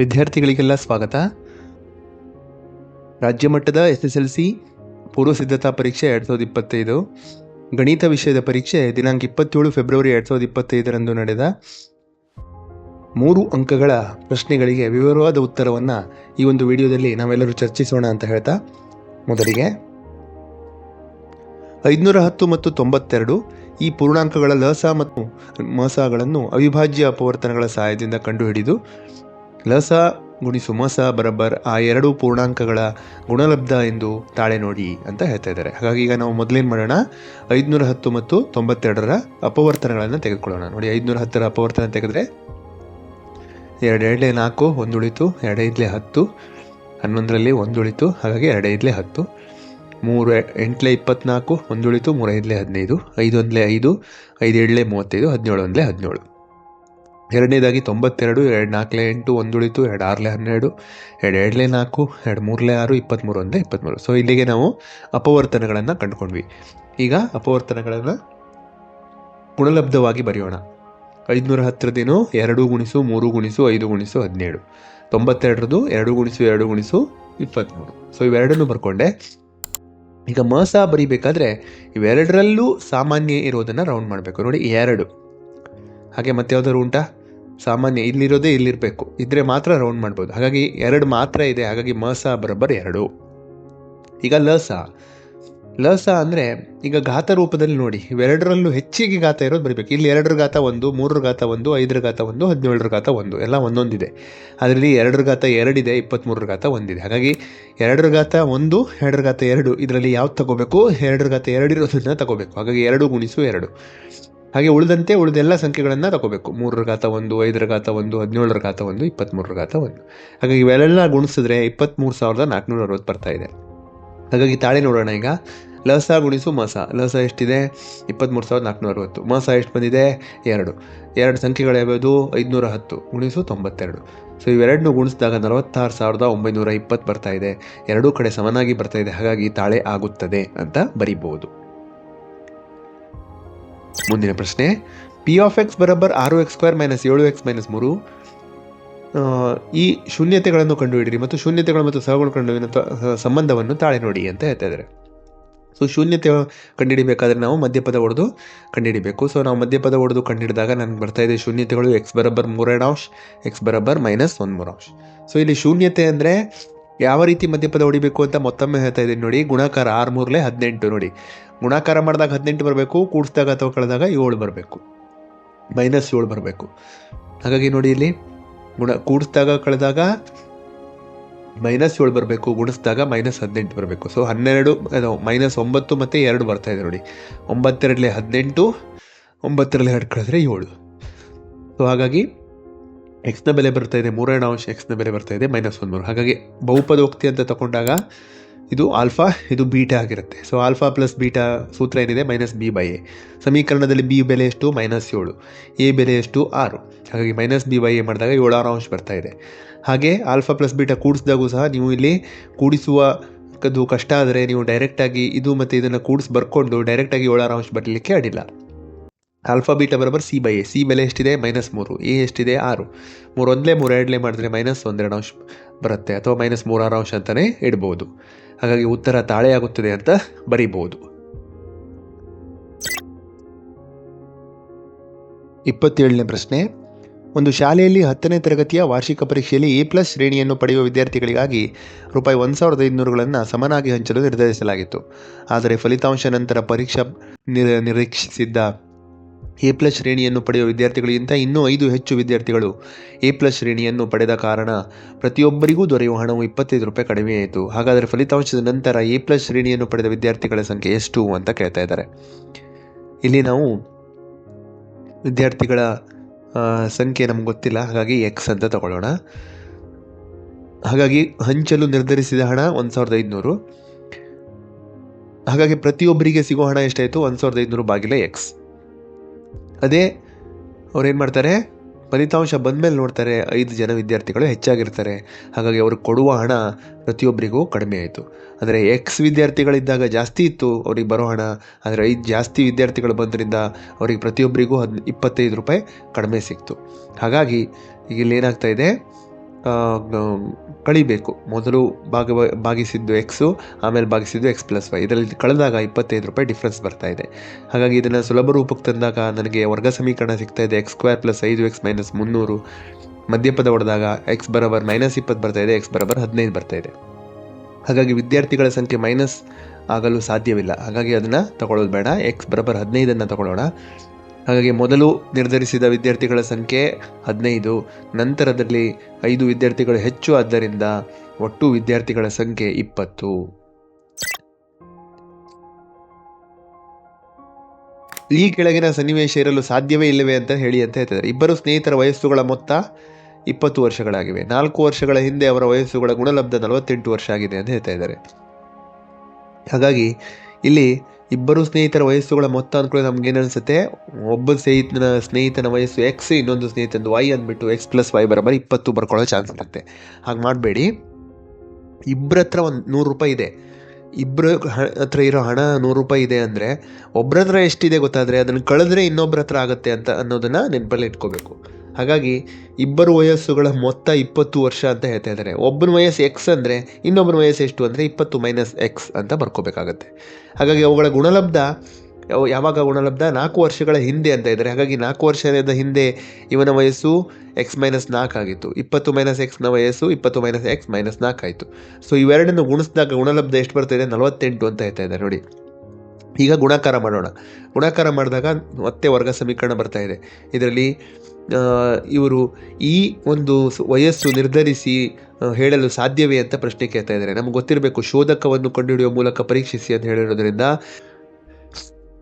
ವಿದ್ಯಾರ್ಥಿಗಳಿಗೆಲ್ಲ ಸ್ವಾಗತ. ರಾಜ್ಯ ಮಟ್ಟದ ಎಸ್ ಎಸ್ ಎಲ್ ಸಿ ಪೂರ್ವ ಸಿದ್ಧತಾ ಪರೀಕ್ಷೆ ಎರಡು ಸಾವಿರದ ಇಪ್ಪತ್ತೈದು, ಗಣಿತ ವಿಷಯದ ಪರೀಕ್ಷೆ ದಿನಾಂಕ ಇಪ್ಪತ್ತೇಳು ಫೆಬ್ರವರಿ ಎರಡು ಸಾವಿರದ ಇಪ್ಪತ್ತೈದರಂದು ನಡೆದ. ಮೂರು ಅಂಕಗಳ ಪ್ರಶ್ನೆಗಳಿಗೆ ವಿವರವಾದ ಉತ್ತರವನ್ನು ಈ ಒಂದು ವಿಡಿಯೋದಲ್ಲಿ ನಾವೆಲ್ಲರೂ ಚರ್ಚಿಸೋಣ ಅಂತ ಹೇಳ್ತಾ ಮೊದಲಿಗೆ. ಐದುನೂರ ಹತ್ತು ಮತ್ತು ತೊಂಬತ್ತೆರಡು ಈ ಪೂರ್ಣಾಂಕಗಳ ಲಸ ಮತ್ತು ಮಸಗಳನ್ನು ಅವಿಭಾಜ್ಯ ಅಪವರ್ತನಗಳ ಸಹಾಯದಿಂದ ಕಂಡುಹಿಡಿದು ಲಸ ಗುಣಿಸು ಮಸ ಬರಬ್ಬರ್ ಆ ಎರಡು ಪೂರ್ಣಾಂಕಗಳ ಗುಣಲಬ್ಧ ಎಂದು ತಾಳೆ ನೋಡಿ ಅಂತ ಹೇಳ್ತಾ ಇದ್ದಾರೆ. ಹಾಗಾಗಿ ಈಗ ನಾವು ಮೊದಲೇನು ಮಾಡೋಣ? ಐದುನೂರ ಹತ್ತು ಮತ್ತು ತೊಂಬತ್ತೆರಡರ ಅಪವರ್ತನಗಳನ್ನು ತೆಗೆದುಕೊಳ್ಳೋಣ. ನೋಡಿ, ಐದುನೂರ ಹತ್ತರ ಅಪವರ್ತನ ತೆಗೆದ್ರೆ ಎರಡು ಎರಡಲೇ ನಾಲ್ಕು, ಒಂದು ಉಳಿತು, ಎರಡು ಐದಲೇ ಹತ್ತು, ಹನ್ನೊಂದರಲ್ಲಿ ಒಂದು ಉಳಿತು, ಹಾಗಾಗಿ ಎರಡು ಐದಲೇ ಹತ್ತು. ಮೂರು ಎಂಟ್ಲೆ ಇಪ್ಪತ್ನಾಲ್ಕು, ಒಂದು ಉಳಿತು, ಮೂರು ಐದಲೇ ಹದಿನೈದು. ಐದು ಒಂದಲೇ ಐದು ಐದು ಏಳಲೇ ಮೂವತ್ತೈದು, ಹದಿನೇಳು ಒಂದಲೇ ಹದಿನೇಳು. ಎರಡನೇದಾಗಿ ತೊಂಬತ್ತೆರಡು ಎರಡು ನಾಲ್ಕಲೆ ಎಂಟು ಒಂದು ಉಳಿತು ಎರಡು ಆರಲೆ ಹನ್ನೆರಡು, ಎರಡು ಎರಡಲೆ ನಾಲ್ಕು, ಎರಡು ಮೂರಲೆ ಆರು ಇಪ್ಪತ್ತ್ಮೂರು ಅಂದರೆ ಇಪ್ಪತ್ತ್ಮೂರು ಸೊ ಇಲ್ಲಿಗೆ ನಾವು ಅಪವರ್ತನಗಳನ್ನು ಕಂಡುಕೊಂಡ್ವಿ. ಈಗ ಅಪವರ್ತನಗಳನ್ನು ಗುಣಲಬ್ಧವಾಗಿ ಬರೆಯೋಣ. ಐದುನೂರ ಹತ್ತರದೇನು ಎರಡು ಗುಣಿಸು, ಮೂರು ಗುಣಿಸು, ಐದು ಗುಣಿಸು, ಹದಿನೇಳು. ತೊಂಬತ್ತೆರಡರದು ಎರಡು ಗುಣಿಸು ಎರಡು ಗುಣಿಸು ಇಪ್ಪತ್ತ್ಮೂರು ಸೊ ಇವೆರಡನ್ನು ಬರ್ಕೊಂಡೆ. ಈಗ ಮಸ ಬರಿಬೇಕಾದ್ರೆ ಇವೆರಡರಲ್ಲೂ ಸಾಮಾನ್ಯ ಇರೋದನ್ನು ರೌಂಡ್ ಮಾಡಬೇಕು. ನೋಡಿ, ಎರಡು. ಹಾಗೆ ಮತ್ತೆ ಯಾವ್ದಾದ್ರು ಉಂಟಾ? ಸಾಮಾನ್ಯ ಇಲ್ಲಿರೋದೇ ಇಲ್ಲಿರಬೇಕು. ಇದ್ರೆ ಮಾತ್ರ ರೌಂಡ್ ಮಾಡ್ಬೋದು. ಹಾಗಾಗಿ ಎರಡು ಮಾತ್ರ ಇದೆ. ಹಾಗಾಗಿ ಮಸ ಬರೋಬ್ಬರ್ ಎರಡು. ಈಗ ಲಸ ಲಸ ಅಂದರೆ ಈಗ ಘಾತ ರೂಪದಲ್ಲಿ ನೋಡಿ. ಇವೆರಡರಲ್ಲೂ ಹೆಚ್ಚಿಗೆ ಘಾತ ಇರೋದು ಬರಬೇಕು. ಇಲ್ಲಿ ಎರಡರ ಘಾತ ಒಂದು, ಮೂರರ ಘಾತ ಒಂದು, ಐದರ ಘಾತ ಒಂದು, ಹದಿನೇಳರ ಘಾತ ಒಂದು. ಎಲ್ಲ ಒಂದೊಂದಿದೆ. ಅದರಲ್ಲಿ ಎರಡರ ಘಾತ ಎರಡಿದೆ ಇಪ್ಪತ್ತ್ಮೂರರ ಘಾತ ಒಂದಿದೆ. ಹಾಗಾಗಿ ಎರಡರ ಘಾತ ಒಂದು, ಎರಡರ ಘಾತ ಎರಡು. ಇದರಲ್ಲಿ ಯಾವ್ದು ತಗೋಬೇಕು? ಎರಡರ ಘಾತ ಎರಡಿರೋದನ್ನ ತಗೋಬೇಕು. ಹಾಗಾಗಿ ಎರಡು ಗುಣಿಸು ಎರಡು. ಹಾಗೆ ಉಳಿದಂತೆ ಉಳಿದೆಲ್ಲ ಸಂಖ್ಯೆಗಳನ್ನು ತಗೋಬೇಕು. ಮೂರರ ಘಾತ ಒಂದು, ಐದರ ಘಾತ ಒಂದು, ಹದಿನೇಳರ ಘಾತ ಒಂದು ಇಪ್ಪತ್ತ್ಮೂರರ ಘಾತ ಒಂದು. ಹಾಗಾಗಿ ಇವೆಲ್ಲ ಗುಣಿಸಿದ್ರೆ ಇಪ್ಪತ್ತ್ಮೂರು ಸಾವಿರದ ನಾಲ್ಕುನೂರ ಅರವತ್ತು ಬರ್ತಾ ಇದೆ. ಹಾಗಾಗಿ ತಾಳೆ ನೋಡೋಣ ಈಗ. ಲಸ ಗುಣಿಸು ಮಾಸ. ಲಸ ಎಷ್ಟಿದೆ? ಇಪ್ಪತ್ತ್ಮೂರು ಸಾವಿರದ ನಾಲ್ಕುನೂರ ಅರವತ್ತು. ಮಾಸ ಎಷ್ಟು ಬಂದಿದೆ? ಎರಡು. ಎರಡು ಸಂಖ್ಯೆಗಳು ಯಾವ್ಯಾವುದು? ಐದುನೂರ ಹತ್ತು. ಗುಣಿಸು ತೊಂಬತ್ತೆರಡು. ಸೊ ಇವೆರಡನ್ನೂ ಗುಣಿಸಿದಾಗ ನಲವತ್ತಾರು ಸಾವಿರದ ಒಂಬೈನೂರ ಇಪ್ಪತ್ತು ಬರ್ತಾ ಇದೆ. ಎರಡೂ ಕಡೆ ಸಮನಾಗಿ ಬರ್ತಾ ಇದೆ. ಹಾಗಾಗಿ ತಾಳೆ ಆಗುತ್ತದೆ ಅಂತ ಬರಿಬಹುದು. ಮುಂದಿನ ಪ್ರಶ್ನೆ. ಪಿ ಆಫ್ ಎಕ್ಸ್ ಬರಬ್ಬರ್ ಆರು ಎಕ್ಸ್ ಸ್ಕ್ವೇರ್ ಮೈನಸ್ ಏಳು ಎಕ್ಸ್ ಮೈನಸ್ ಮೂರು. ಈ ಶೂನ್ಯತೆಗಳನ್ನು ಕಂಡುಹಿಡಿರಿ ಮತ್ತು ಶೂನ್ಯತೆಗಳು ಮತ್ತು ಸಹಗುಣ ಕಂಡುಹಿಡಿದ ಸಂಬಂಧವನ್ನು ತಾಳೆ ನೋಡಿ ಅಂತ ಹೇಳ್ತಾ ಇದ್ದಾರೆ. ಸೊ ಶೂನ್ಯತೆ ಕಂಡುಹಿಡಿಬೇಕಾದ್ರೆ ನಾವು ಮಧ್ಯಪದ ಹೊಡೆದು ಕಂಡುಹಿಡಿಬೇಕು. ಸೊ ನಾವು ಮಧ್ಯಪದ ಹೊಡೆದು ಕಂಡುಹಿಡಿದಾಗ ನನಗೆ ಬರ್ತಾ ಇದೆ ಶೂನ್ಯತೆಗಳು ಎಕ್ಸ್ ಬರಬ್ಬರ್ ಮೂರೆರಡು ಅಂಶ ಎಕ್ಸ್ ಬರಬ್ಬರ್ ಮೈನಸ್ ಒಂದು ಮೂರು ಅಂಶ ಸೊ ಇಲ್ಲಿ ಶೂನ್ಯತೆ ಅಂದರೆ ಯಾವ ರೀತಿ ಮಧ್ಯಪದ ಹೊಡಿಬೇಕು ಅಂತ ಮತ್ತೊಮ್ಮೆ ಹೇಳ್ತಾ ಇದ್ದೀನಿ ನೋಡಿ. ಗುಣಾಕಾರ ಆರು ಮೂರಲೆ ಹದಿನೆಂಟು ನೋಡಿ. ಗುಣಾಕಾರ ಮಾಡಿದಾಗ ಹದಿನೆಂಟು ಬರಬೇಕು, ಕೂಡಿಸಿದಾಗ ಅಥವಾ ಕಳೆದಾಗ ಏಳು ಬರಬೇಕು, ಮೈನಸ್ ಏಳು ಬರಬೇಕು. ಹಾಗಾಗಿ ನೋಡಿ ಇಲ್ಲಿ, ಗುಣ, ಕೂಡಿಸಿದಾಗ ಕಳೆದಾಗ ಮೈನಸ್ ಏಳು ಬರಬೇಕು, ಗುಣಿಸಿದಾಗ ಮೈನಸ್ ಹದಿನೆಂಟು ಬರಬೇಕು. ಸೊ ಹನ್ನೆರಡು ಮೈನಸ್ ಒಂಬತ್ತು ಮತ್ತು ಎರಡು ಬರ್ತಾ ಇದೆ ನೋಡಿ. ಒಂಬತ್ತೆರಡಲೆ ಹದಿನೆಂಟು, ಒಂಬತ್ತರಲ್ಲಿ ಎರಡು ಕಳೆದ್ರೆ ಏಳು. ಸೊ ಹಾಗಾಗಿ ಎಕ್ಸ್ನ ಬೆಲೆ ಬರ್ತಾ ಇದೆ, ಮೂರನೇ ಅಂಶ ಎಕ್ಸ್ನ ಬೆಲೆ ಬರ್ತಾ ಇದೆ, ಮೈನಸ್ ಒಂದು ಮೂರು ಹಾಗಾಗಿ ಬಹುಪದೋಕ್ತಿ ಅಂತ ತಗೊಂಡಾಗ ಇದು ಆಲ್ಫಾ, ಇದು ಬೀಟಾ ಆಗಿರುತ್ತೆ. ಸೊ ಆಲ್ಫಾ ಪ್ಲಸ್ ಬೀಟಾ ಸೂತ್ರ ಏನಿದೆ? ಮೈನಸ್ ಬಿ ಬೈ ಎ ಸಮೀಕರಣದಲ್ಲಿ ಬಿ ಬೆಲೆ ಎಷ್ಟು? ಮೈನಸ್ ಏಳು. ಎ ಬೆಲೆ ಎಷ್ಟು? ಆರು. ಹಾಗಾಗಿ ಮೈನಸ್ ಬಿ ಬೈ ಎ ಮಾಡಿದಾಗ ಏಳಾರು ಅಂಶ ಬರ್ತಾ ಇದೆ. ಹಾಗೆ ಆಲ್ಫಾ ಪ್ಲಸ್ ಬೀಟಾ ಕೂಡಿಸಿದಾಗೂ ಸಹ ನೀವು ಇಲ್ಲಿ ಕೂಡಿಸುವ ಕದ್ದು ಕಷ್ಟ ಆದರೆ ನೀವು ಡೈರೆಕ್ಟಾಗಿ ಇದು ಮತ್ತು ಇದನ್ನು ಕೂಡಿಸಿ ಬರ್ಕೊಂಡು ಡೈರೆಕ್ಟಾಗಿ ಏಳಾರು ಅಂಶ ಬರಲಿಕ್ಕೆ ಅಡಿಲ್ಲ ಆಲ್ಫಾ ಬೀಟಾ ಬರೋಬರ್ ಸಿ ಬೈ ಎ ಸಿ ಬೆಲೆ ಎಷ್ಟಿದೆ? ಮೈನಸ್ ಮೂರು. ಎ ಎಷ್ಟಿದೆ? ಆರು. ಮೂರು ಒಂದಲೇ ಮೂರು, ಎರಡಲೇ ಮಾಡಿದ್ರೆ ಮೈನಸ್ ಒಂದೆರಡು ಅಂಶ ಬರುತ್ತೆ. ಅಥವಾ ಮೈನಸ್ ಮೂರಾರು ಅಂಶ ಅಂತಲೇ ಇಡ್ಬೋದು. ಹಾಗಾಗಿ ಉತ್ತರ ತಾಳೆಯಾಗುತ್ತದೆ ಅಂತ ಬರೀಬಹುದು. ಇಪ್ಪತ್ತೇಳನೇ ಪ್ರಶ್ನೆ. ಒಂದು ಶಾಲೆಯಲ್ಲಿ ಹತ್ತನೇ ತರಗತಿಯ ವಾರ್ಷಿಕ ಪರೀಕ್ಷೆಯಲ್ಲಿ ಎ ಪ್ಲಸ್ ಶ್ರೇಣಿಯನ್ನು ಪಡೆಯುವ ವಿದ್ಯಾರ್ಥಿಗಳಿಗಾಗಿ ರೂಪಾಯಿ ಒಂದು ಸಾವಿರದ ಐದುನೂರುಗಳನ್ನು ಸಮನಾಗಿ ಹಂಚಲು ನಿರ್ಧರಿಸಲಾಗಿತ್ತು. ಆದರೆ ಫಲಿತಾಂಶ ನಂತರ ಪರೀಕ್ಷಾ ನಿರ ನಿರೀಕ್ಷಿಸಿದ್ದ ಎ ಪ್ಲಸ್ ಶ್ರೇಣಿಯನ್ನು ಪಡೆಯುವ ವಿದ್ಯಾರ್ಥಿಗಳಿಗಿಂತ ಇನ್ನೂ ಐದು ಹೆಚ್ಚು ವಿದ್ಯಾರ್ಥಿಗಳು ಎ ಪ್ಲಸ್ ಶ್ರೇಣಿಯನ್ನು ಪಡೆದ ಕಾರಣ ಪ್ರತಿಯೊಬ್ಬರಿಗೂ ದೊರೆಯುವ ಹಣವು ಇಪ್ಪತ್ತೈದು ರೂಪಾಯಿ ಕಡಿಮೆಯಾಯಿತು ಹಾಗಾದರೆ ಫಲಿತಾಂಶದ ನಂತರ ಎ ಪ್ಲಸ್ ಶ್ರೇಣಿಯನ್ನು ಪಡೆದ ವಿದ್ಯಾರ್ಥಿಗಳ ಸಂಖ್ಯೆ ಎಷ್ಟು ಅಂತ ಕೇಳ್ತಾ ಇದ್ದಾರೆ. ಇಲ್ಲಿ ನಾವು ವಿದ್ಯಾರ್ಥಿಗಳ ಸಂಖ್ಯೆ ನಮ್ಗೆ ಗೊತ್ತಿಲ್ಲ. ಹಾಗಾಗಿ ಎಕ್ಸ್ ಅಂತ ತಗೊಳ್ಳೋಣ. ಹಾಗಾಗಿ ಹಂಚಲು ನಿರ್ಧರಿಸಿದ ಹಣ ಒಂದು ಸಾವಿರದ ಐದುನೂರು. ಹಾಗಾಗಿ ಪ್ರತಿಯೊಬ್ಬರಿಗೆ ಸಿಗೋ ಹಣ ಎಷ್ಟಾಯಿತು? ಒಂದು ಸಾವಿರದ ಐದುನೂರು ಬಾಗಿಲ ಎಕ್ಸ್ ಅದೇ ಅವ್ರೇನು ಮಾಡ್ತಾರೆ? ಫಲಿತಾಂಶ ಬಂದಮೇಲೆ ನೋಡ್ತಾರೆ ಐದು ಜನ ವಿದ್ಯಾರ್ಥಿಗಳು ಹೆಚ್ಚಾಗಿರ್ತಾರೆ. ಹಾಗಾಗಿ ಅವರು ಕೊಡುವ ಹಣ ಪ್ರತಿಯೊಬ್ಬರಿಗೂ ಕಡಿಮೆ ಆಯಿತು. ಅಂದರೆ ಎಕ್ಸ್ ವಿದ್ಯಾರ್ಥಿಗಳಿದ್ದಾಗ ಜಾಸ್ತಿ ಇತ್ತು ಅವ್ರಿಗೆ ಬರೋ ಹಣ. ಆದರೆ ಐದು ಜಾಸ್ತಿ ವಿದ್ಯಾರ್ಥಿಗಳು ಬಂದರಿಂದ ಅವ್ರಿಗೆ ಪ್ರತಿಯೊಬ್ಬರಿಗೂ ಹದ್ ಇಪ್ಪತ್ತೈದು ರೂಪಾಯಿ ಕಡಿಮೆ ಸಿಕ್ತು. ಹಾಗಾಗಿ ಈಗ ಇಲ್ಲಿ ಏನಾಗ್ತಾ ಇದೆ? ಕಳಿಬೇಕು. ಮೊದಲು ಭಾಗ, ಭಾಗಿಸಿದ್ದು ಎಕ್ಸು ಆಮೇಲೆ ಭಾಗಿಸಿದ್ದು ಎಕ್ಸ್ ಪ್ಲಸ್ ವೈ ಇದರಲ್ಲಿ ಕಳೆದಾಗ ಇಪ್ಪತ್ತೈದು ರೂಪಾಯಿ ಡಿಫ್ರೆನ್ಸ್ ಬರ್ತಾ ಇದೆ. ಹಾಗಾಗಿ ಇದನ್ನು ಸುಲಭ ರೂಪಕ್ಕೆ ತಂದಾಗ ನನಗೆ ವರ್ಗ ಸಮೀಕರಣ ಸಿಗ್ತಾ ಇದೆ. ಎಕ್ಸ್ ಸ್ಕ್ವೇರ್ ಪ್ಲಸ್ ಐದು ಎಕ್ಸ್ ಮೈನಸ್ ಮುನ್ನೂರು. ಮಧ್ಯಪದ ಹೊಡೆದಾಗ ಎಕ್ಸ್ ಬರೋಬರ್ ಮೈನಸ್ ಇಪ್ಪತ್ತು ಬರ್ತಾ ಇದೆ. ಎಕ್ಸ್ ಬರೋಬರ್ ಹದಿನೈದು ಬರ್ತಾ ಇದೆ. ಹಾಗಾಗಿ ವಿದ್ಯಾರ್ಥಿಗಳ ಸಂಖ್ಯೆ ಮೈನಸ್ ಆಗಲು ಸಾಧ್ಯವಿಲ್ಲ. ಹಾಗಾಗಿ ಅದನ್ನು ತಗೊಳ್ಳೋದು ಬೇಡ. ಎಕ್ಸ್ ಬರೋಬರ್ ಹದಿನೈದನ್ನು ತಗೊಳ್ಳೋಣ. ಹಾಗಾಗಿ ಮೊದಲು ನಿರ್ಧರಿಸಿದ ವಿದ್ಯಾರ್ಥಿಗಳ ಸಂಖ್ಯೆ ಹದಿನೈದು, ನಂತರದಲ್ಲಿ ಐದು ವಿದ್ಯಾರ್ಥಿಗಳು ಹೆಚ್ಚು, ಆದ್ದರಿಂದ ಒಟ್ಟು ವಿದ್ಯಾರ್ಥಿಗಳ ಸಂಖ್ಯೆ ಇಪ್ಪತ್ತು. ಈ ಕೆಳಗಿನ ಸನ್ನಿವೇಶ ಇರಲು ಸಾಧ್ಯವೇ ಇಲ್ಲವೇ ಅಂತ ಹೇಳಿ ಅಂತ ಹೇಳ್ತಿದ್ದಾರೆ. ಇಬ್ಬರು ಸ್ನೇಹಿತರ ವಯಸ್ಸುಗಳ ಮೊತ್ತ ಇಪ್ಪತ್ತು ವರ್ಷಗಳಾಗಿವೆ. ನಾಲ್ಕು ವರ್ಷಗಳ ಹಿಂದೆ ಅವರ ವಯಸ್ಸುಗಳ ಗುಣಲಬ್ಧ ನಲವತ್ತೆಂಟು ವರ್ಷ ಆಗಿದೆ ಅಂತ ಹೇಳ್ತಾ ಇದ್ದಾರೆ. ಹಾಗಾಗಿ ಇಲ್ಲಿ ಇಬ್ಬರು ಸ್ನೇಹಿತರ ವಯಸ್ಸುಗಳ ಮೊತ್ತ ಅಂದ್ಕೊಳ್ಳಿ ನಮ್ಗೆ ಏನು ಅನಿಸುತ್ತೆ ಒಬ್ಬ ಸ್ನೇಹಿತನ ಸ್ನೇಹಿತನ ವಯಸ್ಸು ಎಕ್ಸ್ ಇನ್ನೊಂದು ಸ್ನೇಹಿತನ ವೈ ಅಂದ್ಬಿಟ್ಟು ಎಕ್ಸ್ ಪ್ಲಸ್ ವೈ ಬರೋಬರ್ ಇಪ್ಪತ್ತು ಬರ್ಕೊಳ್ಳೋ ಚಾನ್ಸ್ ಇರುತ್ತೆ. ಹಾಗೆ ಮಾಡಬೇಡಿ. ಇಬ್ಬರ ಹತ್ರ ಒಂದು ನೂರು ರೂಪಾಯಿ ಇದೆ. ಇಬ್ಬರ ಹತ್ರ ಇರೋ ಹಣ ನೂರು ರೂಪಾಯಿ ಇದೆ ಅಂದರೆ ಒಬ್ಬರ ಹತ್ರ ಎಷ್ಟಿದೆ ಗೊತ್ತಾದರೆ ಅದನ್ನು ಕಳೆದ್ರೆ ಇನ್ನೊಬ್ಬರ ಹತ್ರ ಆಗುತ್ತೆ ಅಂತ ಅನ್ನೋದನ್ನು ನೆನಪಲ್ಲಿ ಇಟ್ಕೋಬೇಕು. ಹಾಗಾಗಿ ಇಬ್ಬರು ವಯಸ್ಸುಗಳ ಮೊತ್ತ ಇಪ್ಪತ್ತು ವರ್ಷ ಅಂತ ಹೇಳ್ತಾ ಇದ್ದಾರೆ. ಒಬ್ಬನ ವಯಸ್ಸು ಎಕ್ಸ್ ಅಂದರೆ, ಇನ್ನೊಬ್ಬನ ವಯಸ್ಸು ಎಷ್ಟು ಅಂದರೆ ಇಪ್ಪತ್ತು ಮೈನಸ್ ಎಕ್ಸ್ ಅಂತ ಬರ್ಕೋಬೇಕಾಗತ್ತೆ. ಹಾಗಾಗಿ ಅವುಗಳ ಗುಣಲಬ್ಧ ಯಾವಾಗ ಗುಣಲಬ್ಧ? ನಾಲ್ಕು ವರ್ಷಗಳ ಹಿಂದೆ ಅಂತ ಇದ್ದಾರೆ. ಹಾಗಾಗಿ ನಾಲ್ಕು ವರ್ಷದ ಹಿಂದೆ ಇವನ ವಯಸ್ಸು ಎಕ್ಸ್ ಮೈನಸ್ ನಾಲ್ಕು ಆಗಿತ್ತು. ಇಪ್ಪತ್ತು ಮೈನಸ್ ಎಕ್ಸ್ನ ವಯಸ್ಸು ಇಪ್ಪತ್ತು ಮೈನಸ್ ಎಕ್ಸ್ ಮೈನಸ್ ನಾಲ್ಕು ಆಯಿತು. ಸೊ ಇವೆರಡನ್ನು ಗುಣಿಸಿದಾಗ ಗುಣಲಬ್ಧ ಎಷ್ಟು ಬರ್ತಿದೆ ನಲವತ್ತೆಂಟು ಅಂತ ಹೇಳ್ತಾ ಇದ್ದಾರೆ. ನೋಡಿ. ಈಗ ಗುಣಾಕಾರ ಮಾಡೋಣ. ಗುಣಾಕಾರ ಮಾಡಿದಾಗ ಮತ್ತೆ ವರ್ಗ ಸಮೀಕರಣ ಬರ್ತಾ ಇದೆ. ಇದರಲ್ಲಿ ಇವರು ಈ ಒಂದು ವಯಸ್ಸು ನಿರ್ಧರಿಸಿ ಹೇಳಲು ಸಾಧ್ಯವೇ ಅಂತ ಪ್ರಶ್ನೆ ಕೇಳ್ತಾ ಇದ್ದಾರೆ. ನಮ್ಗೆ ಗೊತ್ತಿರಬೇಕು, ಶೋಧಕವನ್ನು ಕಂಡುಹಿಡಿಯುವ ಮೂಲಕ ಪರೀಕ್ಷಿಸಿ ಅಂತ ಹೇಳಿರೋದ್ರಿಂದ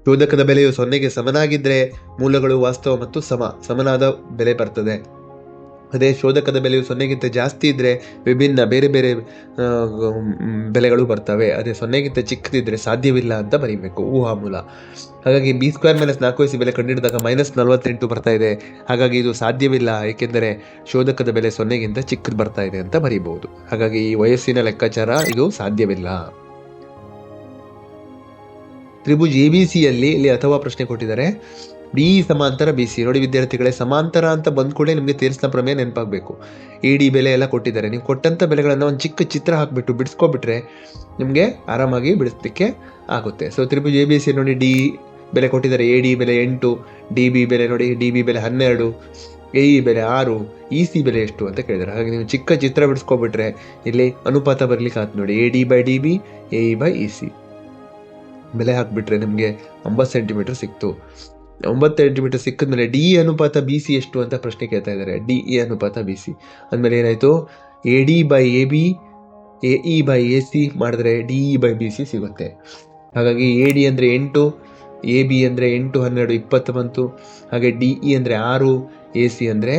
ಶೋಧಕದ ಬೆಲೆಯು ಸೊನ್ನೆಗೆ ಸಮನಾಗಿದ್ದರೆ ಮೂಲಗಳು ವಾಸ್ತವ ಮತ್ತು ಸಮ, ಸಮನಾದ ಬೆಲೆ ಬರ್ತದೆ. ಅದೇ ಶೋಧಕದ ಬೆಲೆಯು ಸೊನ್ನೆಗಿಂತ ಜಾಸ್ತಿ ಇದ್ದರೆ ವಿಭಿನ್ನ ಬೇರೆ ಬೇರೆ ಬೆಲೆಗಳು ಬರ್ತವೆ. ಅದೇ ಸೊನ್ನೆಗಿಂತ ಚಿಕ್ಕದಿದ್ದರೆ ಸಾಧ್ಯವಿಲ್ಲ ಅಂತ ಬರೀಬೇಕು. ಊಹಾಮೂಲ ಹಾಗಾಗಿ ಬಿ ಸ್ಕ್ವೇರ್ ಮೈನಸ್ ನಾಲ್ಕು ವಯಸ್ಸು ಬೆಲೆ ಕಂಡುಹಿಡಿದಾಗ ಮೈನಸ್ ನಲವತ್ತೆಂಟು ಬರ್ತಾ ಇದೆ. ಹಾಗಾಗಿ ಇದು ಸಾಧ್ಯವಿಲ್ಲ, ಏಕೆಂದರೆ ಶೋಧಕದ ಬೆಲೆ ಸೊನ್ನೆಗಿಂತ ಚಿಕ್ಕದು ಬರ್ತಾ ಇದೆ ಅಂತ ಬರೀಬಹುದು. ಹಾಗಾಗಿ ಈ ವಯಸ್ಸಿನ ಲೆಕ್ಕಾಚಾರ ಇದು ಸಾಧ್ಯವಿಲ್ಲ. ತ್ರಿಭುಜ್ ಎ ಬಿ ಸಿಯಲ್ಲಿ ಇಲ್ಲಿ ಅಥವಾ ಪ್ರಶ್ನೆ ಕೊಟ್ಟಿದ್ದಾರೆ. ಡಿ ಸಮಾಂತರ ಬಿ ಸಿ ನೋಡಿ ವಿದ್ಯಾರ್ಥಿಗಳೇ, ಸಮಾಂತರ ಅಂತ ಬಂದ ಕೂಡಲೇ ನಿಮಗೆ ತೀರ್ಸ್ನ ಪ್ರಮೇಯ ನೆನಪಾಗಬೇಕು. ಇ ಡಿ ಬೆಲೆ ಎಲ್ಲ ಕೊಟ್ಟಿದ್ದಾರೆ. ನೀವು ಕೊಟ್ಟಂಥ ಬೆಲೆಗಳನ್ನು ಒಂದು ಚಿಕ್ಕ ಚಿತ್ರ ಹಾಕಿಬಿಟ್ಟು ಬಿಡಿಸ್ಕೊಬಿಟ್ರೆ ನಿಮಗೆ ಆರಾಮಾಗಿ ಬಿಡಿಸ್ಲಿಕ್ಕೆ ಆಗುತ್ತೆ. ಸೊ ತ್ರಿಭುಜ ಎ ಬಿ ಸಿ ನೋಡಿ, ಡಿ ಬೆಲೆ ಕೊಟ್ಟಿದ್ದಾರೆ. ಎ, ಡಿ ಬೆಲೆ ಎಂಟು, ಡಿ, ಬಿ ಬೆಲೆ ನೋಡಿ, ಡಿ, ಬಿ ಬೆಲೆ ಹನ್ನೆರಡು, ಎ, ಇ ಬೆಲೆ ಆರು, ಇ, ಸಿ ಬೆಲೆ ಎಷ್ಟು ಅಂತ ಕೇಳಿದ್ದಾರೆ. ಹಾಗೆ ನೀವು ಚಿಕ್ಕ ಚಿತ್ರ ಬಿಡಿಸ್ಕೊಬಿಟ್ರೆ ಇಲ್ಲಿ ಅನುಪಾತ ಬರ್ಲಿಕ್ಕೆ ಆಯ್ತು ನೋಡಿ. A, D by D B, A, E by E C. ಬೆಲೆ ಹಾಕಿಬಿಟ್ರೆ ನಿಮಗೆ ಒಂಬತ್ತು ಸೆಂಟಿಮೀಟರ್ ಸಿಕ್ತು. ಒಂಬತ್ತು ಸೆಂಟಿಮೀಟರ್ ಸಿಕ್ಕಿದ್ಮೇಲೆ ಡಿ ಅನುಪಾತ ಬಿ ಸಿ ಎಷ್ಟು ಅಂತ ಪ್ರಶ್ನೆ ಕೇಳ್ತಾ ಇದ್ದಾರೆ. ಡಿ ಇ ಅನುಪಾತ ಬಿ ಸಿ ಅಂದಮೇಲೆ ಏನಾಯಿತು? A D by A B A E by A C ಮಾಡಿದ್ರೆ D E by B C ಸಿಗುತ್ತೆ. ಹಾಗಾಗಿ ಎ ಡಿ ಅಂದರೆ ಎಂಟು ಎ ಬಿ ಅಂದರೆ ಎಂಟು, ಹನ್ನೆರಡು, ಇಪ್ಪತ್ತು ಬಂತು. ಹಾಗೆ ಡಿ ಇ ಅಂದರೆ ಆರು ಎ ಸಿ ಅಂದರೆ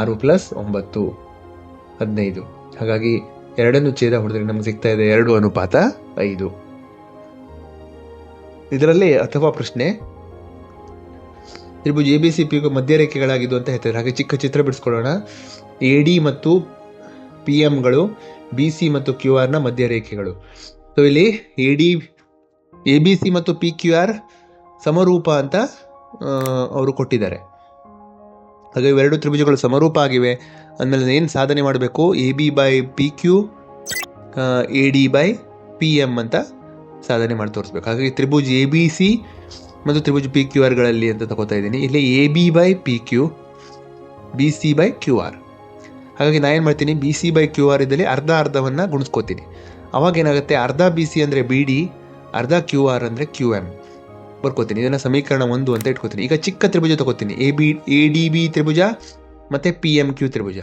ಆರು ಪ್ಲಸ್ ಒಂಬತ್ತು, ಹದಿನೈದು. ಹಾಗಾಗಿ ಎರಡನ್ನು ಛೇದ ಹೊಡೆದ್ರೆ ನಮ್ಗೆ ಸಿಗ್ತಾ ಇದೆ ಎರಡು ಅನುಪಾತ ಐದು. ಇದರಲ್ಲಿ ಅಥವಾ ಪ್ರಶ್ನೆ ತ್ರಿಭುಜ ಎ ಬಿ ಸಿ ಪಿ ಮಧ್ಯರೇಖೆಗಳಾಗಿದ್ದು ಅಂತ ಹೇಳ್ತಾರೆ. ಹಾಗೆ ಚಿಕ್ಕ ಚಿತ್ರ ಬಿಡಿಸ್ಕೊಳ್ಳೋಣ. ಎ ಡಿ ಮತ್ತು ಪಿ ಎಮ್ಗಳು ಬಿ ಸಿ ಮತ್ತು ಕ್ಯೂ ಆರ್ನ ಮಧ್ಯರೇಖೆಗಳು. ಸೊ ಇಲ್ಲಿ A D A B C ಮತ್ತು ಪಿ ಕ್ಯೂ ಆರ್ ಸಮರೂಪ ಅಂತ ಅವರು ಕೊಟ್ಟಿದ್ದಾರೆ. ಹಾಗೆ ಇವೆರಡು ತ್ರಿಭುಜಗಳು ಸಮರೂಪ ಆಗಿವೆ. ಅಂದಮೇಲೆ ಏನು ಸಾಧನೆ ಮಾಡಬೇಕು? A B by P Q A D by P M ಅಂತ ಸಾಧನೆ ಮಾಡಿ ತೋರಿಸ್ಬೇಕು. ಹಾಗಾಗಿ ತ್ರಿಭುಜ ಎ ಬಿ ಸಿ ಮತ್ತು ತ್ರಿಭುಜ ಪಿ ಕ್ಯೂ ಆರ್ಗಳಲ್ಲಿ ಅಂತ ತಗೋತಾ ಇದ್ದೀನಿ. ಇಲ್ಲಿ A B by P Q B C by Q R ಹಾಗಾಗಿ ನಾನು ಏನು ಮಾಡ್ತೀನಿ? B C by Q R ಇದ್ದಲ್ಲಿ ಅರ್ಧ ಅರ್ಧವನ್ನು ಗುಣಿಸ್ಕೋತೀನಿ. ಅವಾಗ ಏನಾಗುತ್ತೆ? ಅರ್ಧ ಬಿ ಸಿ ಅಂದರೆ ಬಿ ಡಿ ಅರ್ಧ ಕ್ಯೂ ಆರ್ ಅಂದರೆ ಕ್ಯೂ ಎಂ ಬರ್ಕೋತೀನಿ. ಇದನ್ನು ಸಮೀಕರಣ ಒಂದು ಅಂತ ಇಟ್ಕೋತೀನಿ. ಈಗ ಚಿಕ್ಕ ತ್ರಿಭುಜ ತಗೋತೀನಿ. A B A D B ತ್ರಿಭುಜ ಮತ್ತು ಪಿ ಎಂ ಕ್ಯೂ ತ್ರಿಭುಜ.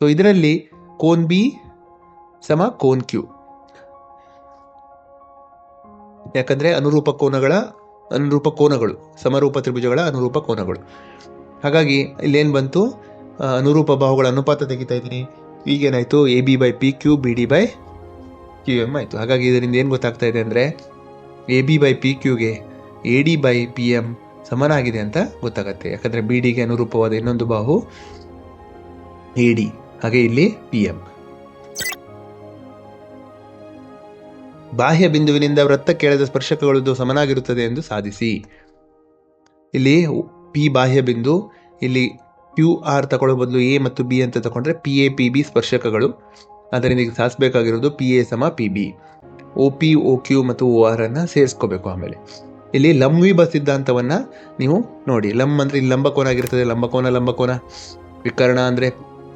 ಸೊ ಇದರಲ್ಲಿ ಕೋನ್ ಬಿ ಸಮ ಕೋನ್ ಕ್ಯೂ ಯಾಕಂದರೆ ಅನುರೂಪ ಕೋನಗಳ ಅನುರೂಪ ಕೋನಗಳು, ಸಮರೂಪ ತ್ರಿಭುಜಗಳ ಅನುರೂಪ ಕೋನಗಳು. ಹಾಗಾಗಿ ಇಲ್ಲೇನು ಬಂತು? ಅನುರೂಪ ಬಾಹುಗಳ ಅನುಪಾತ ತೆಗಿತಾ ಇದ್ದೀನಿ. ಈಗೇನಾಯಿತು? A B by P Q B D by Q M ಆಯಿತು. ಹಾಗಾಗಿ ಇದರಿಂದ ಏನು ಗೊತ್ತಾಗ್ತಾ ಇದೆ ಅಂದರೆ A B by P ಕ್ಯೂಗೆ A D by P M ಸಮನಾಗಿದೆ ಅಂತ ಗೊತ್ತಾಗತ್ತೆ. ಯಾಕಂದರೆ ಬಿ ಡಿಗೆ ಅನುರೂಪವಾದ ಇನ್ನೊಂದು ಬಾಹು ಎ ಡಿ ಹಾಗೆ ಇಲ್ಲಿ ಪಿ ಎಂ ಬಾಹ್ಯ ಬಿಂದುವಿನಿಂದ ವೃತ್ತಕ್ಕೆ ಎಳೆದ ಸ್ಪರ್ಶಕಗಳದ್ದು ಸಮನಾಗಿರುತ್ತದೆ ಎಂದು ಸಾಧಿಸಿ. ಇಲ್ಲಿ ಪಿ ಬಾಹ್ಯ ಬಿಂದು, ಇಲ್ಲಿ ಕ್ಯೂ ಆರ್ ತಗೊಳ್ಳೋ ಬದಲು ಎ ಮತ್ತು ಬಿ ಅಂತ ತಗೊಂಡ್ರೆ ಪಿ ಎ, ಪಿ ಬಿ ಸ್ಪರ್ಶಕಗಳು. ಅದರಿಂದ ಈಗ ಸಾಧಿಸಬೇಕಾಗಿರೋದು ಪಿ ಎ ಸಮ P B. O P O Q ಮತ್ತು ಒ ಆರ್ ಅನ್ನು ಸೇರಿಸ್ಕೋಬೇಕು ಆಮೇಲೆ. ಇಲ್ಲಿ ಲಂಬೀಬ ಸಿದ್ಧಾಂತವನ್ನು ನೀವು ನೋಡಿ. ಲಂಬ್ ಅಂದರೆ ಇಲ್ಲಿ ಲಂಬಕೋನ ಆಗಿರ್ತದೆ. ಲಂಬಕೋನ ಲಂಬಕೋನ ವಿಕರ್ಣ ಅಂದರೆ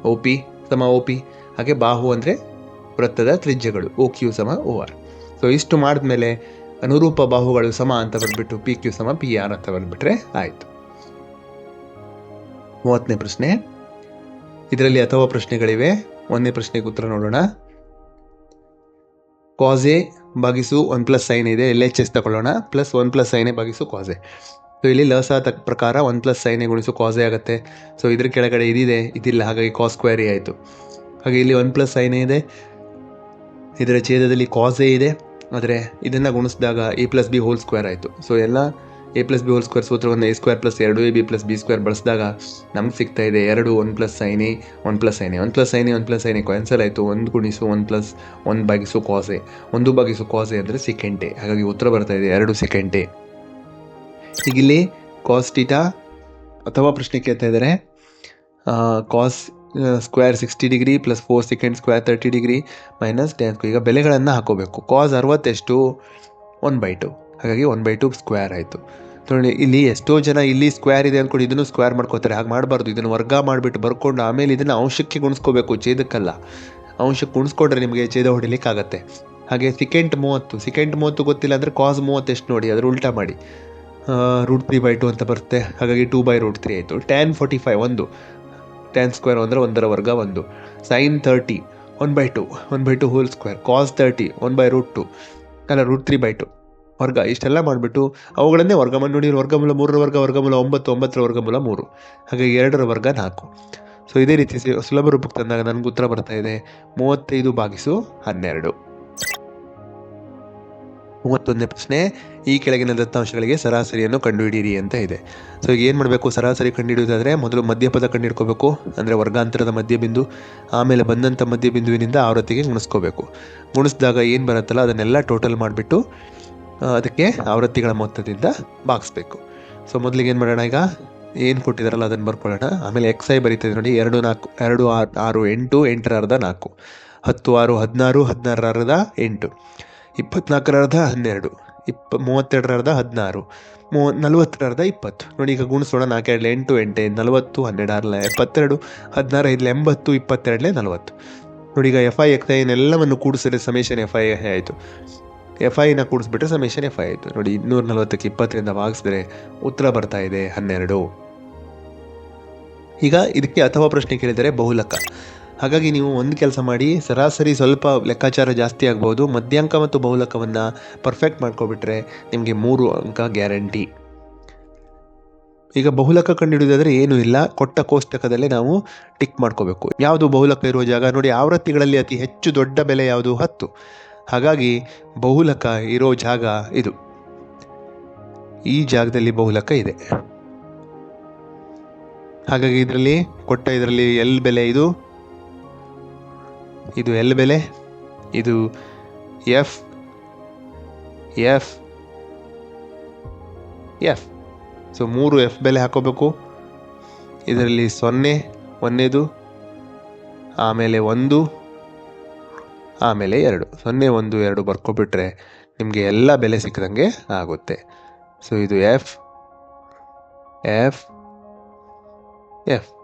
ಓ ಪಿ ಸಮ ಓ ಪಿ. ಹಾಗೆ ಬಾಹು ಅಂದರೆ ವೃತ್ತದ ತ್ರಿಜ್ಯಗಳು. ಓ ಕ್ಯೂ ಸಮ ಓ ಆರ್. ಸೊ ಇಷ್ಟು ಮಾಡಿದ್ಮೇಲೆ ಅನುರೂಪ ಬಾಹುಗಳು ಸಮ ಅಂತ ಬಂದ್ಬಿಟ್ಟು ಪಿ ಕ್ಯೂ ಸಮ ಪಿ ಆರ್ ಅಂತ ಬಂದ್ಬಿಟ್ರೆ ಆಯ್ತು. ಮೂವತ್ತನೇ ಪ್ರಶ್ನೆ. ಇದರಲ್ಲಿ ಅಥವಾ ಪ್ರಶ್ನೆಗಳಿವೆ? ಒಂದನೇ ಪ್ರಶ್ನೆಗೆ ಉತ್ತರ ನೋಡೋಣ. ಕಾಸೆ ಬಾಗಿಸು ಒನ್ ಪ್ಲಸ್ ಸೈನ್ ಇದೆ, ಎಲ್ ಎಚ್ ಎಸ್ ತಗೊಳ್ಳೋಣ. Plus one plus sine A ಬಾಗಿಸು ಕಾಸೆ so ಇಲ್ಲಿ ಲಸ ಪ್ರಕಾರ ಒನ್ ಪ್ಲಸ್ ಸೈನೆ ಗುಣಿಸು ಕಾಸೆ ಆಗುತ್ತೆ. ಸೊ ಇದ್ರ ಕೆಳಗಡೆ ಇದಿದೆ, ಇದಿಲ್ಲ, ಹಾಗಾಗಿ ಕಾಸ್ ಕ್ವೇರಿ ಆಯಿತು. ಹಾಗೆ ಇಲ್ಲಿ ಒನ್ ಪ್ಲಸ್ ಸೈನ್ ಇದೆ. ಇದರ ಛೇದದಲ್ಲಿ ಕಾಸೆ ಇದೆ. ಆದರೆ ಇದನ್ನು ಗುಣಿಸಿದಾಗ A plus B whole square ಆಯಿತು. ಸೊ ಎಲ್ಲ A plus B whole square ಸೂತ್ರವನ್ನು ಎ ಸ್ಕ್ವೇರ್ ಪ್ಲಸ್ ಎರಡು A B plus B square ಬಳಸಿದಾಗ ನಮ್ಗೆ ಸಿಗ್ತಾ ಇದೆ ಎರಡು one plus sine one plus sine one plus sine one plus sine cancel ಆಯಿತು. ಒಂದು ಗುಣಿಸು ಒನ್ ಪ್ಲಸ್ ಒನ್ ಬಾಗಿಸು ಕಾಸೆ ಒಂದು ಬಾಗಿಸು ಕಾಸೆ ಅಂದರೆ ಸೆಕೆಂಡೆ ಹಾಗಾಗಿ ಉತ್ತರ ಬರ್ತಾ ಇದೆ ಎರಡು ಸೆಕೆಂಡೆ ಈಗ ಇಲ್ಲಿ ಕಾಸ್ ಟೀಟಾ ಅಥವಾ ಪ್ರಶ್ನೆ ಕೇಳ್ತಾ ಇದ್ದಾರೆ cos square sixty degree plus four second square thirty degree minus tan ಈಗ ಬೆಲೆಗಳನ್ನು ಹಾಕೋಬೇಕು. ಕಾಸ್ ಅರವತ್ತೆಷ್ಟು? ಒನ್ ಬೈ ಟು ಹಾಗಾಗಿ ಒನ್ ಬೈ ಟು ಸ್ಕ್ವೇರ್ ಆಯಿತು. ನೋಡಿ, ಇಲ್ಲಿ ಎಷ್ಟೋ ಜನ ಇಲ್ಲಿ ಸ್ಕ್ವೇರ್ ಇದೆ ಅಂದ್ಕೊಂಡು ಇದನ್ನು ಸ್ಕ್ವೇರ್ ಮಾಡ್ಕೋತಾರೆ. ಹಾಗೆ ಮಾಡಬಾರ್ದು. ಇದನ್ನು ವರ್ಗ ಮಾಡಿಬಿಟ್ಟು ಬರ್ಕೊಂಡು ಆಮೇಲೆ ಇದನ್ನು ಅಂಶಕ್ಕೆ ಗುಣಿಸ್ಕೋಬೇಕು. ಛೇದಕ್ಕಲ್ಲ. ಅಂಶಕ್ಕೆ ಗುಣಿಸ್ಕೊಂಡ್ರೆ ನಿಮಗೆ ಛೇದ ಹೊಡಿಲಿಕ್ಕಾಗತ್ತೆ. ಹಾಗೆ ಸೆಕೆಂಡ್ ಮೂವತ್ತು. ಸೆಕೆಂಡ್ ಮೂವತ್ತು ಗೊತ್ತಿಲ್ಲ ಅಂದರೆ ಕಾಸ್ ಮೂವತ್ತು ಎಷ್ಟು ನೋಡಿ, ಅದ್ರ ಉಲ್ಟಾ ಮಾಡಿ. ರೂಟ್ ತ್ರೀ ಬೈ ಟು ಅಂತ ಬರುತ್ತೆ. ಹಾಗಾಗಿ ಟೂ ಬೈ ರೂಟ್ ತ್ರೀ ಆಯಿತು. ಟ್ಯಾನ್ ಫೋರ್ಟಿ ಫೈವ್ ಒಂದು. ಟ್ಯಾನ್ ಸ್ಕ್ವೇರ್ ಅಂದರೆ ಒಂದರ ವರ್ಗ ಒಂದು. Sine thirty one by two one by two whole square cos thirty one by root two ಅಲ್ಲ ರೂಟ್ ತ್ರೀ ಬೈ ಟು ವರ್ಗ, ಇಷ್ಟೆಲ್ಲ ಮಾಡಿಬಿಟ್ಟು ಅವುಗಳನ್ನೇ ವರ್ಗಮೂಲ ನೋಡಿ ವರ್ಗಮೂಲ ಮೂರರ ವರ್ಗ, ವರ್ಗಮೂಲ ಒಂಬತ್ತು, ಒಂಬತ್ತರ ವರ್ಗಮೂಲ ಮೂರು. ಹಾಗಾಗಿ ಎರಡರ ವರ್ಗ ನಾಲ್ಕು. ಸೊ ಇದೇ ರೀತಿ ಸುಲಭ ರೂಪಕ್ಕೆ ತಂದಾಗ ನನಗೆ ಉತ್ತರ ಬರ್ತಾ ಇದೆ. ಮೂವತ್ತೈದು ಬಾಗಿಸು ಹನ್ನೆರಡು. ಮೂವತ್ತೊಂದನೇ ಪ್ರಶ್ನೆ, ಈ ಕೆಳಗಿನ ದತ್ತಾಂಶಗಳಿಗೆ ಸರಾಸರಿಯನ್ನು ಕಂಡುಹಿಡಿಯಿರಿ ಅಂತ ಇದೆ. ಸೊ ಈಗ ಏನು ಮಾಡಬೇಕು? ಸರಾಸರಿ ಕಂಡುಹಿಡಿಯೋದಾದರೆ ಮೊದಲು ಮಧ್ಯಪದ ಕಂಡುಹಿಡ್ಕೋಬೇಕು, ಅಂದರೆ ವರ್ಗಾಂತರದ ಮಧ್ಯಬಿಂದು, ಆಮೇಲೆ ಬಂದಂಥ ಮಧ್ಯಬಿಂದುವಿನಿಂದ ಆವೃತ್ತಿಗೆ ಗುಣಿಸ್ಕೋಬೇಕು. ಗುಣಿಸಿದಾಗ ಏನು ಬರುತ್ತಲ್ಲ, ಅದನ್ನೆಲ್ಲ ಟೋಟಲ್ ಮಾಡಿಬಿಟ್ಟು ಅದಕ್ಕೆ ಆವೃತ್ತಿಗಳ ಮೊತ್ತದಿಂದ ಭಾಗಿಸ್ಬೇಕು. ಸೊ ಮೊದಲಿಗೆ ಏನು ಮಾಡೋಣ ಈಗ? ಏನು ಕೊಟ್ಟಿದ್ದಾರಲ್ಲ ಅದನ್ನು ಬರ್ಕೊಳ್ಳೋಣ. ಆಮೇಲೆ ಎಕ್ಸ್ ಐ ಬರೀತಿದೆ ನೋಡಿ, ಎರಡು ನಾಲ್ಕು, ಎರಡು ಆರು ಆರು, ಎಂಟು ಎಂಟರ ಅರ್ಧ ನಾಲ್ಕು. ಹತ್ತು, ಆರು, ಹದಿನಾರು ಹದಿನಾರರ ಅರ್ಧ ಎಂಟು. ಇಪ್ಪತ್ನಾಲ್ಕರ ಅರ್ಧ ಹನ್ನೆರಡು, ಇಪ್ಪ ಮೂವತ್ತೆರಡರ ಅರ್ಧ ಹದಿನಾರು, ಮೂವ ನಲ್ವತ್ತರ ಅರ್ಧ ಇಪ್ಪತ್ತು. ನೋಡಿ, ಈಗ ಗುಣಿಸೋಣ. ನಾಲ್ಕೆರಡಲೆ ಎಂಟು, ಎಂಟೆ ನಲವತ್ತು ಹನ್ನೆರಡು ಆರಲ್ಲ ಎಪ್ಪತ್ತೆರಡು, ಹದಿನಾರು ಐದಲೆ ಎಂಬತ್ತು, ಇಪ್ಪತ್ತೆರಡಲೆ ನಲವತ್ತು. ನೋಡಿ, ಈಗ ಎಫ್ ಐ ಎಕ್ಸ್ ಎಲ್ಲವನ್ನು ಕೂಡಿಸಿದ್ರೆ ಸಮೇಶನ್ ಎಫ್ ಐ ಆಯಿತು. ಎಫ್ ಐನ ಕೂಡಿಸ್ಬಿಟ್ರೆ ಸಮೇಶನ್ ಎಫ್ ಐ ಆಯಿತು. ನೋಡಿ, ಇನ್ನೂರ ನಲವತ್ತಕ್ಕೆ ಇಪ್ಪತ್ತರಿಂದ ಭಾಗಿಸಿದ್ರೆ ಉತ್ತರ ಬರ್ತಾ ಇದೆ ಹನ್ನೆರಡು. ಈಗ ಇದಕ್ಕೆ ಅಥವಾ ಪ್ರಶ್ನೆ ಕೇಳಿದರೆ ಬಹುಲಕ. ಹಾಗಾಗಿ ನೀವು ಒಂದು ಕೆಲಸ ಮಾಡಿ ಸರಾಸರಿ ಸ್ವಲ್ಪ ಲೆಕ್ಕಾಚಾರ ಜಾಸ್ತಿ ಆಗ್ಬೋದು. ಮಧ್ಯಾಂಕ ಮತ್ತು ಬಹುಲಕವನ್ನು ಪರ್ಫೆಕ್ಟ್ ಮಾಡ್ಕೊಬಿಟ್ರೆ ನಿಮಗೆ ಮೂರು ಅಂಕ ಗ್ಯಾರಂಟಿ ಈಗ ಬಹುಲಕ ಕಂಡುಹಿಡಿಯೋದಾದ್ರೆ ಏನೂ ಇಲ್ಲ. ಕೊಟ್ಟ ಕೋಷ್ಟಕದಲ್ಲೇ ನಾವು ಟಿಕ್ ಮಾಡ್ಕೋಬೇಕು. ಯಾವುದು ಬಹುಲಕ ಇರುವ ಜಾಗ? ನೋಡಿ, ಆವೃತ್ತಿಗಳಲ್ಲಿ ಅತಿ ಹೆಚ್ಚು ದೊಡ್ಡ ಬೆಲೆ ಯಾವುದು? ಹತ್ತು. ಹಾಗಾಗಿ ಬಹುಲಕ ಇರೋ ಜಾಗ ಇದು. ಈ ಜಾಗದಲ್ಲಿ ಬಹುಲಕ ಇದೆ. ಹಾಗಾಗಿ ಇದರಲ್ಲಿ ಕೊಟ್ಟ ಇದರಲ್ಲಿ ಎಲ್ ಬೆಲೆ ಇದು? ಇದು ಎಲ್ ಬೆಲೆ, ಇದು ಎಫ್ ಎಫ್ ಎಫ್ ಸೊ ಮೂರು ಎಫ್ ಬೆಲೆ ಹಾಕೋಬೇಕು. ಇದರಲ್ಲಿ ಸೊನ್ನೆ, ಒಂದೇದು, ಆಮೇಲೆ ಒಂದು, ಆಮೇಲೆ ಎರಡು. ಸೊನ್ನೆ, ಒಂದು, ಎರಡು ಬರ್ಕೊಬಿಟ್ರೆ ನಿಮಗೆ ಎಲ್ಲ ಬೆಲೆ ಸಿಕ್ಕದಂಗೆ ಆಗುತ್ತೆ. ಸೊ ಇದು ಎಫ್ ಎಫ್ ಎಫ್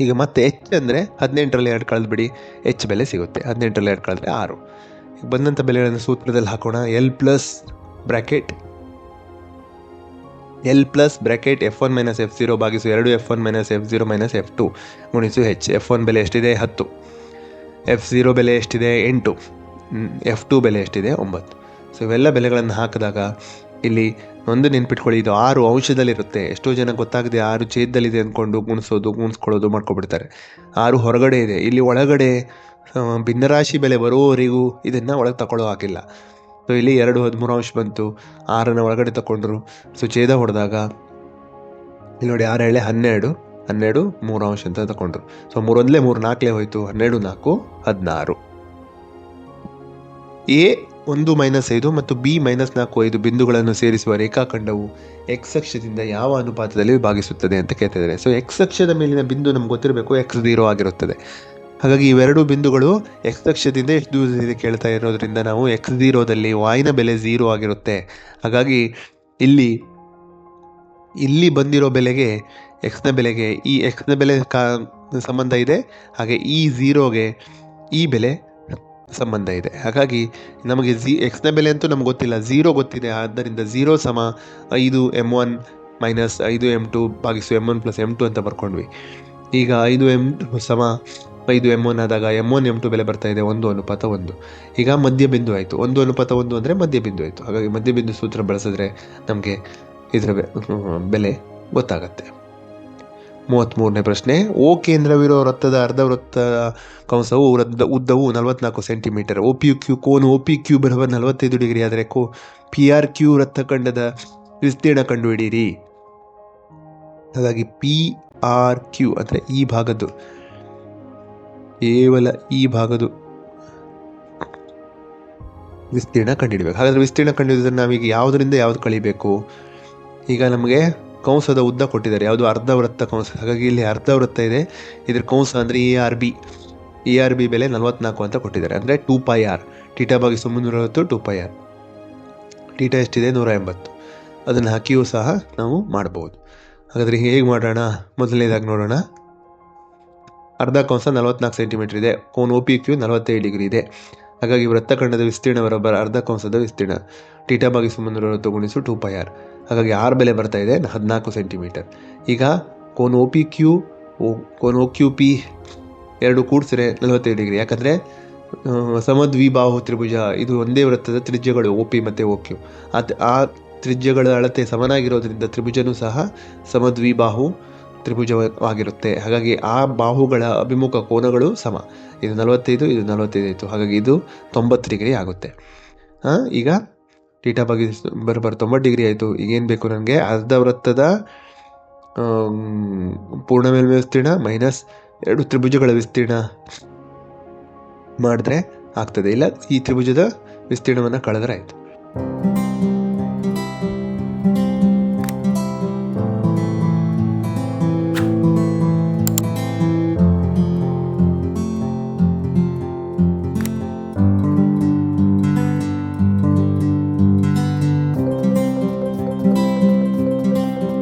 ಈಗ ಮತ್ತೆ ಎಚ್ ಅಂದರೆ ಹದಿನೆಂಟರಲ್ಲಿ ಎರಡು ಕಳೆದ್ಬಿಡಿ ಎಚ್ ಬೆಲೆ ಸಿಗುತ್ತೆ. ಹದಿನೆಂಟರಲ್ಲಿ ಎರಡು ಕಳೆದ್ರೆ ಆರು. ಈಗ ಬಂದಂಥ ಬೆಲೆಗಳನ್ನು ಸೂತ್ರದಲ್ಲಿ ಹಾಕೋಣ. L plus bracket L plus bracket F one minus F zero ಭಾಗಿಸು ಎರಡು F one minus F zero minus F two ಗುಣಿಸು ಹೆಚ್ ಎಫ್ ಒನ್ ಬೆಲೆ ಎಷ್ಟಿದೆ? ಹತ್ತು. ಎಫ್ ಜೀರೋ ಬೆಲೆ ಎಷ್ಟಿದೆ? ಎಂಟು. ಎಫ್ ಟು ಬೆಲೆ ಎಷ್ಟಿದೆ? ಒಂಬತ್ತು. ಸೊ ಇವೆಲ್ಲ ಬೆಲೆಗಳನ್ನು ಹಾಕಿದಾಗ ಇಲ್ಲಿ ಒಂದು ನೆನ್ಪಿಟ್ಕೊಳ್ಳಿ, ಇದು ಆರು ಅಂಶದಲ್ಲಿರುತ್ತೆ. ಎಷ್ಟೋ ಜನ ಗೊತ್ತಾಗದೆ ಆರು ಛೇದದಲ್ಲಿದೆ ಅಂದ್ಕೊಂಡು ಗುಣಿಸೋದು, ಗುಣಿಸ್ಕೊಳ್ಳೋದು ಮಾಡ್ಕೊಬಿಡ್ತಾರೆ. ಆರು ಹೊರಗಡೆ ಇದೆ. ಇಲ್ಲಿ ಒಳಗಡೆ ಭಿನ್ನರಾಶಿ ಬೆಲೆ ಬರೋವರೆಗೂ ಇದನ್ನು ಒಳಗೆ ತಗೊಳ್ಳೋ ಹಾಕಿಲ್ಲ ಸೊ ಇಲ್ಲಿ ಎರಡು ಹದಿಮೂರು ಅಂಶ ಬಂತು. ಆರನ್ನು ಒಳಗಡೆ ತಗೊಂಡ್ರು ಸೊ ಛೇದ ಹೊಡೆದಾಗ, ಇಲ್ಲಿ ನೋಡಿ ಆರು ಎಳೆ ಹನ್ನೆರಡು ಹನ್ನೆರಡು ಮೂರು ಅಂಶ ಅಂತ ತಗೊಂಡ್ರು ಸೊ ಮೂರೊಂದಲೇ ಮೂರು ನಾಲ್ಕಲೇ ಹೋಯಿತು. ಹನ್ನೆರಡು ನಾಲ್ಕು ಹದಿನಾರು. ಎ ಒಂದು ಮೈನಸ್ ಐದು ಮತ್ತು ಬಿ ಮೈನಸ್ ನಾಲ್ಕು ಐದು ಬಿಂದುಗಳನ್ನು ಸೇರಿಸುವ ರೇಖಾಖಂಡವು ಎಕ್ಸ್ ಅಕ್ಷದಿಂದ ಯಾವ ಅನುಪಾತದಲ್ಲಿ ಭಾಗಿಸುತ್ತದೆ ಅಂತ ಕೇಳ್ತಿದ್ದಾರೆ. ಸೊ ಎಕ್ಸ್ ಅಕ್ಷದ ಮೇಲಿನ ಬಿಂದು ನಮ್ಗೆ ಗೊತ್ತಿರಬೇಕು ಎಕ್ಸ್ ಝೀರೋ ಆಗಿರುತ್ತದೆ. ಹಾಗಾಗಿ ಇವೆರಡು ಬಿಂದುಗಳು ಎಕ್ಸ್ ಅಕ್ಷದಿಂದ ಎಷ್ಟು ದೂರದಲ್ಲಿ ಕೇಳ್ತಾ ಇರೋದ್ರಿಂದ ನಾವು ಎಕ್ಸ್ ಝೀರೋದಲ್ಲಿ ವಾಯಿನ ಬೆಲೆ ಝೀರೋ ಆಗಿರುತ್ತೆ. ಹಾಗಾಗಿ ಇಲ್ಲಿ ಇಲ್ಲಿ ಬಂದಿರೋ ಬೆಲೆಗೆ ಎಕ್ಸ್ನ ಬೆಲೆಗೆ ಈ ಎಕ್ಸ್ನ ಬೆಲೆ ಕಾ, ಸಂಬಂಧ ಇದೆ. ಹಾಗೆ ಈ ಝೀರೋಗೆ ಈ ಬೆಲೆ ಸಂಬಂಧ ಇದೆ. ಹಾಗಾಗಿ ನಮಗೆ ಝಿ ಎಕ್ಸ್ನ ಬೆಲೆ ಅಂತೂ ನಮ್ಗೆ ಗೊತ್ತಿಲ್ಲ. ಝೀರೋ ಗೊತ್ತಿದೆ. ಆದ್ದರಿಂದ ಝೀರೋ ಸಮ ಐದು ಎಂ ಒನ್ ಮೈನಸ್ ಐದು ಎಂ ಟು ಭಾಗಿಸು M one plus M two ಅಂತ ಬರ್ಕೊಂಡ್ವಿ. ಈಗ ಐದು ಎಂ ಟು ಸಮ ಐದು ಎಂ ಒನ್ ಆದಾಗ ಎಂ ಒನ್ ಎಂ ಟು ಬೆಲೆ ಬರ್ತಾ ಇದೆ. ಒಂದು ಅನುಪಾತ ಒಂದು. ಈಗ ಮಧ್ಯಬಿಂದು ಆಯಿತು. ಒಂದು ಅನುಪಾತ ಒಂದು ಅಂದರೆ ಮಧ್ಯಬಿಂದು ಆಯಿತು. ಹಾಗಾಗಿ ಮಧ್ಯಬಿಂದು ಸೂತ್ರ ಬಳಸಿದ್ರೆ ನಮಗೆ ಇದರ ಬೆಲೆ ಗೊತ್ತಾಗತ್ತೆ. ಮೂವತ್ತ್ಮೂರನೇ ಪ್ರಶ್ನೆ, ಓ ಕೇಂದ್ರವಿರೋ ವೃತ್ತದ ಅರ್ಧ ವೃತ್ತ ಕಂಸವು ವೃತ್ತ ಉದ್ದವು ನಲವತ್ನಾಲ್ಕು ಸೆಂಟಿಮೀಟರ್ ಓ ಪಿ ಕ್ಯೂ ಕೋನು ಒ ಪಿ ಕ್ಯೂ ಬರಬರ್ ನಲವತ್ತೈದು ಡಿಗ್ರಿ ಆದರೆ ಕೋ, ಪಿ ಆರ್ ಕ್ಯೂ ವೃತ್ತಖಂಡದ ವಿಸ್ತೀರ್ಣ ಕಂಡುಹಿಡಿಯಿರಿ. ಹಾಗಾಗಿ ಪಿ ಆರ್ ಕ್ಯೂ ಅಂದರೆ ಈ ಭಾಗದ್ದು, ಕೇವಲ ಈ ಭಾಗದ್ದು ವಿಸ್ತೀರ್ಣ ಕಂಡುಹಿಡಬೇಕು. ಹಾಗಾದರೆ ವಿಸ್ತೀರ್ಣ ಕಂಡುಹಿಡಿದ್ರೆ ನಾವೀಗ ಯಾವುದರಿಂದ ಯಾವ್ದು ಕಳಿಬೇಕು? ಈಗ ನಮಗೆ ಕಂಸದ ಉದ್ದ ಕೊಟ್ಟಿದ್ದಾರೆ. ಯಾವುದು? ಅರ್ಧ ವೃತ್ತ ಕಂಸ. ಹಾಗಾಗಿ ಇಲ್ಲಿ ಅರ್ಧ ವೃತ್ತ ಇದೆ. ಇದ್ರ ಕಂಸ ಅಂದರೆ A R B A R B ಬೆಲೆ ನಲವತ್ನಾಲ್ಕು ಅಂತ ಕೊಟ್ಟಿದ್ದಾರೆ. ಅಂದರೆ ಟೂ ಪೈ ಆರ್ ಟೀಟಾ ಬಾಗಿಸು ಮುನ್ನೂರ ಐವತ್ತು ಟೂ ಪೈ ಆರ್ ಟೀಟಾ ಎಷ್ಟಿದೆ? ನೂರ ಎಂಬತ್ತು ಅದನ್ನು ಹಾಕಿಯೂ ಸಹ ನಾವು ಮಾಡ್ಬೋದು ಹಾಗಾದರೆ ಹೇಗೆ ಮಾಡೋಣ? ಮೊದಲನೇದಾಗಿ ನೋಡೋಣ. ಅರ್ಧ ಕಂಸ ನಲವತ್ನಾಲ್ಕು ಸೆಂಟಿಮೀಟರ್ ಇದೆ. ಕೋನ್ ಓ ಪಿ ಕ್ಯೂ ನಲವತ್ತೈದು ಡಿಗ್ರಿ ಇದೆ. ಹಾಗಾಗಿ ವೃತ್ತಖಂಡದ ವಿಸ್ತೀರ್ಣ ಬರೋಬ್ಬರ ಅರ್ಧ ಕಂಸದ ವಿಸ್ತೀರ್ಣ. ಟೀಟಾ ಭಾಗಿಸು ಮುನ್ನೂರೈವತ್ತು ಗುಣಿಸು ಟೂ ಪೈ ಆರ್. ಹಾಗಾಗಿ ಆರ್ ಬೆಲೆ ಬರ್ತಾ ಇದೆ, ಹದಿನಾಲ್ಕು ಸೆಂಟಿಮೀಟರ್. ಈಗ ಕೋನ್ ಓ ಪಿ ಕ್ಯೂ ಕೋನ್ ಓ ಕ್ಯೂ ಪಿ ಎರಡು ಕೂಡಿಸಿದ್ರೆ ನಲವತ್ತೈದು ಡಿಗ್ರಿ. ಯಾಕಂದರೆ ಸಮದ್ವಿಬಾಹು ತ್ರಿಭುಜ, ಇದು ಒಂದೇ ವೃತ್ತದ ತ್ರಿಜ್ಯಗಳು ಓ ಪಿ ಮತ್ತು ಓ ಕ್ಯೂ. ಆ ತ್ರಿಜ್ಯಗಳ ಅಳತೆ ಸಮನಾಗಿರೋದ್ರಿಂದ ತ್ರಿಭುಜನೂ ಸಹ ಸಮದ್ವಿಬಾಹು ತ್ರಿಭುಜವಾಗಿರುತ್ತೆ. ಹಾಗಾಗಿ ಆ ಬಾಹುಗಳ ಅಭಿಮುಖ ಕೋನಗಳು ಸಮ. ಇದು ನಲವತ್ತೈದು ಇದು ನಲವತ್ತೈದು ಆಯಿತು ಹಾಗಾಗಿ ಇದು ತೊಂಬತ್ತು ಡಿಗ್ರಿ ಆಗುತ್ತೆ. ಈಗ ಟೀಟಾ ಬಗ್ಗೆ ಬರೋಬ್ಬರ ತೊಂಬತ್ತು ಡಿಗ್ರಿ ಆಯಿತು. ಈಗೇನು ಬೇಕು ನನಗೆ? ಅರ್ಧ ವೃತ್ತದ ಪೂರ್ಣ ಮೇಲ್ಮೆ ವಿಸ್ತೀರ್ಣ ಮೈನಸ್ ಎರಡು ತ್ರಿಭುಜಗಳ ವಿಸ್ತೀರ್ಣ ಮಾಡಿದ್ರೆ ಆಗ್ತದೆ. ಇಲ್ಲ, ಈ ತ್ರಿಭುಜದ ವಿಸ್ತೀರ್ಣವನ್ನು ಕಳೆದ್ರೆ ಆಯಿತು.